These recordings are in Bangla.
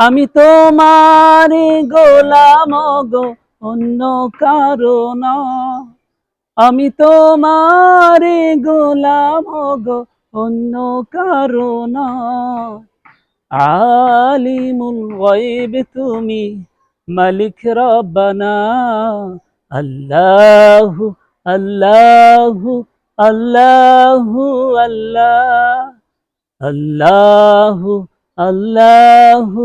আমি তোমার গোলাম গো, অন্য কারণ আমি তোমার গোলাম গো, অন্য কারণ আলিমুল গায়ব তুমি, মালিক রব্বানা। আল্লাহু আল্লাহু আল্লাহু, আল্লাহ। আল্লাহু আল্লাহু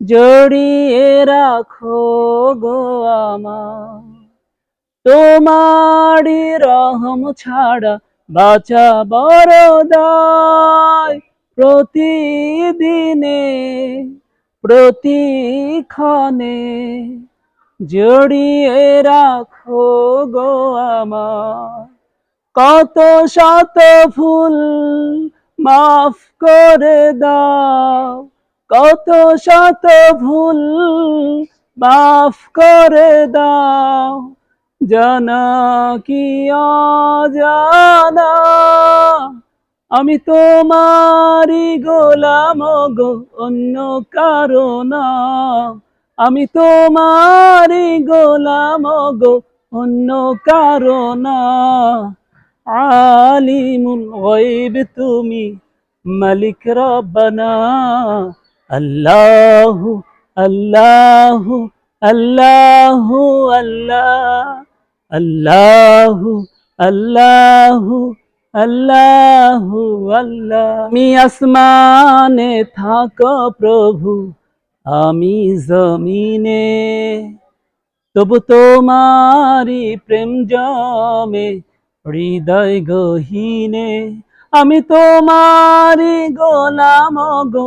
জড়িয়ে রাখো গো আমার। তোমারি রহম ছাড়া বাঁচা বড় প্রতিদিনে, প্রতিক্ষণে জড়িয়ে রাখো গো আমার। কত শত ফুল মাফ করে দাও। কত শত ভুল মাফ করে দাও, জানা কি জানা আমি তোমারি গোলাম গো, অন্য কারণ আমি তোমারি গোলাম গো, অন্য কারণ আলিমুল গায়ব তুমি মালিক রব্বানা। আল্লাহু আল্লাহু আল্লাহু, আল্লাহ, আল্লাহু আল্লাহু আল্লাহু। আল্লাহ আমি আসমানে থাকো প্রভু, আমি জমিনে। তবু তোমারি প্রেম জমে, হৃদয় গহীনে। আমি তোমারি গোলাম গো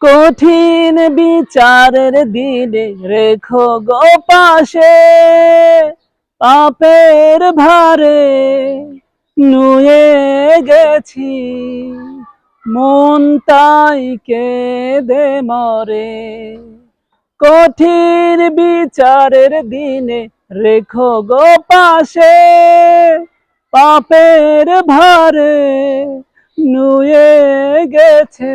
কঠিন বিচারের দিনে রেখো গো পাশে, পাপের ভারে নুয়ে গেছি। মন তাই দে মরে। কঠিন বিচারের দিনে রেখো গো পাশে, পাপের ভারে নুয়ে গেছে।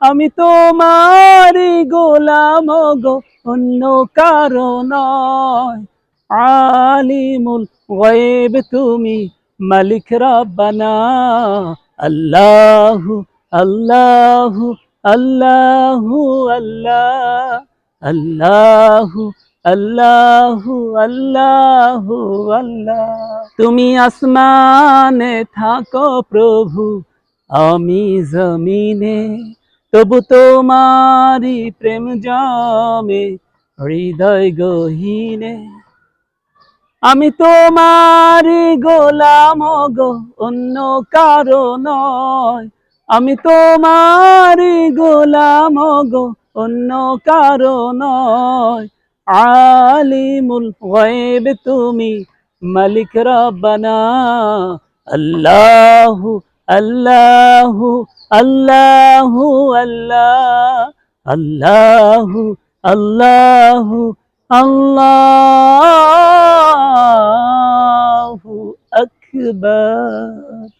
আমি তোমারি গোলাম গো, অন্য কারণ আলিমুল গায়ব তুমি মালিক রব্বানা। আল্লাহু আল্লাহু আল্লাহু, আল্লাহ, আল্লাহু আল্লাহু আল্লাহু, আল্লাহ। তুমি আসমানে থাকো প্রভু, আমি জমিনে তবু তোমারি প্রেম জমে, হৃদয় গহীনে। আমি তোমারই গোলাম গো, অন্য কারও নয়। আমি তোমারই গোলাম গো, অন্য কারও নয়। আলিমুল গায়ব তুমি মালিক রব্বানা। আল্লাহু আল্লাহু আল্লাহু আল্লাহ আল্লাহু আল্লাহু আল্লাহু আকবার।